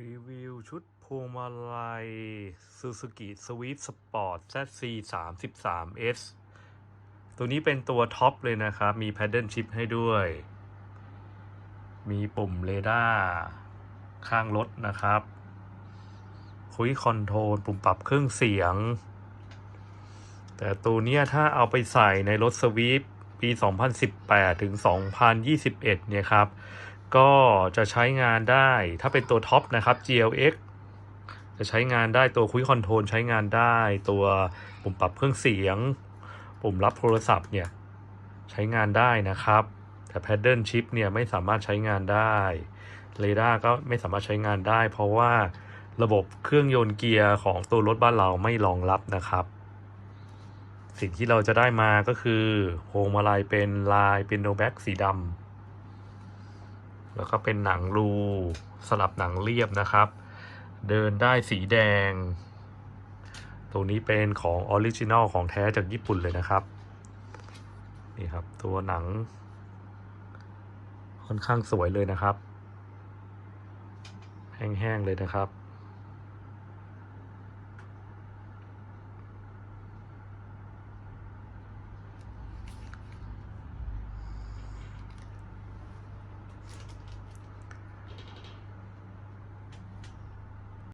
รีวิวชุดพวงมาลัย Suzuki Swift Sport ZC 3 3 S ตัวนี้เป็นตัวท็อปเลยนะครับ มี Paddle Shift ให้ด้วย มีปุ่มเรดาร์ข้างรถนะครับ คุยคอนโทรลปุ่มปรับเครื่องเสียง แต่ตัวนี้ถ้าเอาไปใส่ในรถสวีปปี 2018 ถึง 2021 เนี่ยครับ ก็จะใช้งานได้ถ้าเป็นตัวท็อปนะครับ GLX จะใช้งานได้ตัวคุยคอนโทรลใช้งานได้ตัวปุ่มปรับเครื่องเสียง ปุ่มรับโทรศัพท์เนี่ยใช้งานได้นะครับ แต่ Paddle Shift เนี่ยไม่สามารถใช้งานได้เรดาร์ก็ไม่สามารถใช้งานได้ เพราะว่าระบบเครื่องยนต์เกียร์ของตัวรถบ้านเราไม่รองรับนะครับ สิ่งที่เราจะได้มาก็คือพวงมาลัยเป็นลายเป็นโนแบ็กสีดำ แล้วก็เป็นหนังรูสลับหนังเรียบนะครับ เดินได้สีแดงตัวนี้เป็นของออริจินอลของแท้จากญี่ปุ่นเลยนะครับ นี่ครับ ตัวหนัง ค่อนข้างสวยเลยนะครับ แห้งๆเลยนะครับ